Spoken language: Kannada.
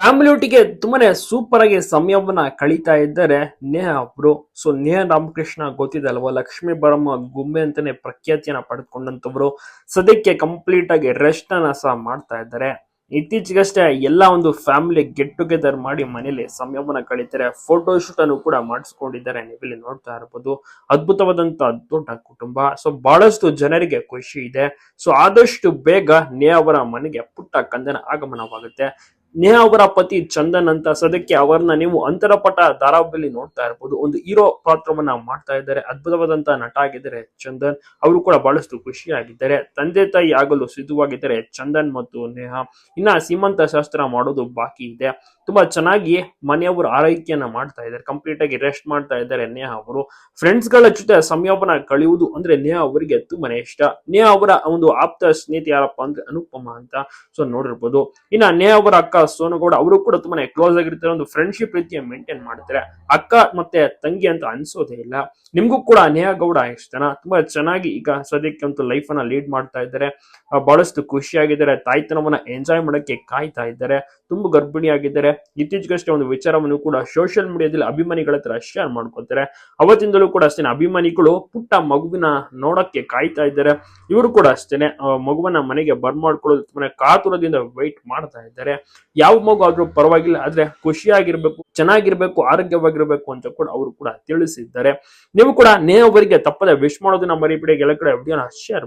ಫ್ಯಾಮಿಲಿ ಒಟ್ಟಿಗೆ ತುಂಬಾನೇ ಸೂಪರ್ ಆಗಿ ಸಮಯವನ್ನ ಕಳೀತಾ ಇದ್ದಾರೆ. ನೇಹ ಅವರು ಸೊ ನೇಹ ರಾಮಕೃಷ್ಣ ಗೊತ್ತಿದೆ ಅಲ್ವಾ? ಲಕ್ಷ್ಮೀ ಬರಮ್ಮ ಗುಂಬೆ ಅಂತಾನೆ ಪ್ರಖ್ಯಾತಿಯನ್ನ ಪಡೆದುಕೊಂಡಂತವ್ರು ಸದ್ಯಕ್ಕೆ ಕಂಪ್ಲೀಟ್ ಆಗಿ ರೆಸ್ಟ್ ಅನ್ನ ಸಹ ಮಾಡ್ತಾ ಇದ್ದಾರೆ. ಇತ್ತೀಚೆಗಷ್ಟೇ ಎಲ್ಲ ಒಂದು ಫ್ಯಾಮಿಲಿ ಗೆಟ್ ಟುಗೆದರ್ ಮಾಡಿ ಮನೇಲಿ ಸಮಯವನ್ನ ಕಳೀತಾರೆ. ಫೋಟೋ ಶೂಟ್ ಅನ್ನು ಕೂಡ ಮಾಡಿಸ್ಕೊಂಡಿದ್ದಾರೆ. ನೀವಿಲ್ಲಿ ನೋಡ್ತಾ ಇರಬಹುದು ಅದ್ಭುತವಾದಂತ ದೊಡ್ಡ ಕುಟುಂಬ. ಸೊ ಬಹಳಷ್ಟು ಜನರಿಗೆ ಖುಷಿ ಇದೆ. ಸೊ ಆದಷ್ಟು ಬೇಗ ನೇ ಅವರ ಮನೆಗೆ ಪುಟ್ಟ ಕಂದನ ಆಗಮನವಾಗುತ್ತೆ. ನೇಹ ಅವರ ಪತಿ ಚಂದನ್ ಅಂತ ಸದ್ಯಕ್ಕೆ ಅವರನ್ನ ನೀವು ಅಂತರಪಟ ಧಾರಾವಾಹಿಯಲ್ಲಿ ನೋಡ್ತಾ ಇರಬಹುದು ಒಂದು ಹೀರೋ ಪಾತ್ರವನ್ನ ಮಾಡ್ತಾ ಇದ್ದಾರೆ. ಅದ್ಭುತವಾದಂತ ನಟ ಆಗಿದ್ದಾರೆ ಚಂದನ್. ಅವರು ಕೂಡ ಬಹಳಷ್ಟು ಖುಷಿಯಾಗಿದ್ದಾರೆ. ತಂದೆ ತಾಯಿ ಆಗಲು ಸಿದ್ಧವಾಗಿದ್ದಾರೆ ಚಂದನ್ ಮತ್ತು ನೇಹ. ಇನ್ನ ಸೀಮಂತ ಶಾಸ್ತ್ರ ಮಾಡೋದು ಬಾಕಿ ಇದೆ. ತುಂಬಾ ಚೆನ್ನಾಗಿ ಮನೆಯವರು ಆರೈಕೆಯನ್ನ ಮಾಡ್ತಾ ಇದ್ದಾರೆ. ಕಂಪ್ಲೀಟ್ ಆಗಿ ರೆಸ್ಟ್ ಮಾಡ್ತಾ ಇದ್ದಾರೆ ನೇಹ ಅವರು. ಫ್ರೆಂಡ್ಸ್ಗಳ ಜೊತೆ ಸಮಯೋಪನ ಕಳೆಯುವುದು ಅಂದ್ರೆ ನೇಹ ಅವರಿಗೆ ತುಂಬಾನೇ ಇಷ್ಟ. ನೇಹ ಅವರ ಒಂದು ಆಪ್ತ ಸ್ನೇಹಿತ ಯಾರಪ್ಪ ಅಂದ್ರೆ ಅನುಪಮ ಅಂತ. ಸೊ ನೋಡಿರ್ಬೋದು. ಇನ್ನ ನೇಹ ಅವರ ಅಕ್ಕ ಸೋನಗೌಡ ಅವರು ಕೂಡ ತುಂಬಾನೇ ಕ್ಲೋಸ್ ಆಗಿರ್ತಾರೆ, ಒಂದು ಫ್ರೆಂಡ್ಶಿಪ್ ರೀತಿಯ ಮೇಂಟೈನ್ ಮಾಡ್ತಾರೆ. ಅಕ್ಕ ಮತ್ತೆ ತಂಗಿ ಅಂತ ಅನ್ಸೋದೇ ಇಲ್ಲ. ನಿಮ್ಗೂ ಕೂಡ ನೇಹ ಗೌಡ ಇಷ್ಟನ? ತುಂಬಾ ಚೆನ್ನಾಗಿ ಈಗ ಸದ್ಯಕ್ಕೆ ಒಂದು ಲೈಫ್ ಅನ್ನ ಲೀಡ್ ಮಾಡ್ತಾ ಇದ್ದಾರೆ. ಬಹಳಷ್ಟು ಖುಷಿಯಾಗಿದ್ದಾರೆ. ತಾಯ್ತನವನ್ನ ಎಂಜಾಯ್ ಮಾಡಕ್ಕೆ ಕಾಯ್ತಾ ಇದ್ದಾರೆ. ತುಂಬಾ ಗರ್ಭಿಣಿಯಾಗಿದ್ದಾರೆ. ಇತ್ತೀಚೆಗಷ್ಟೇ ಒಂದು ವಿಚಾರವನ್ನು ಕೂಡ ಸೋಷಿಯಲ್ ಮೀಡಿಯಾದಲ್ಲಿ ಅಭಿಮಾನಿಗಳ ಹತ್ರ ಶೇರ್ ಮಾಡ್ಕೊತಾರೆ ಅವತ್ತಿಂದಲೂ ಕೂಡ ಅಷ್ಟೇ ಅಭಿಮಾನಿಗಳು ಪುಟ್ಟ ಮಗುವಿನ ನೋಡಕ್ಕೆ ಕಾಯ್ತಾ ಇದ್ದಾರೆ. ಇವರು ಕೂಡ ಅಷ್ಟೇನೆ ಮಗುವನ್ನ ಮನೆಗೆ ಬರ್ಮಾಡ್ಕೊಳ್ಳೋದು ತುಂಬಾ ಕಾತುರದಿಂದ ವೈಟ್ ಮಾಡ್ತಾ ಇದ್ದಾರೆ. ಯಾವ ಮಗು ಆದ್ರೂ ಪರವಾಗಿಲ್ಲ, ಆದ್ರೆ ಖುಷಿಯಾಗಿರ್ಬೇಕು, ಚೆನ್ನಾಗಿರ್ಬೇಕು, ಆರೋಗ್ಯವಾಗಿರ್ಬೇಕು ಅಂತ ಕೂಡ ಅವರು ಕೂಡ ತಿಳಿಸಿದ್ದಾರೆ. ನೀವು ಕೂಡ ನೇ ಅವರಿಗೆ ತಪ್ಪದೆ ವಿಶ್ ಮಾಡೋದನ್ನ ಮರಿಬಿಡಿ ಎಲ್ಲ ವಿಡಿಯೋನ ಶೇರ್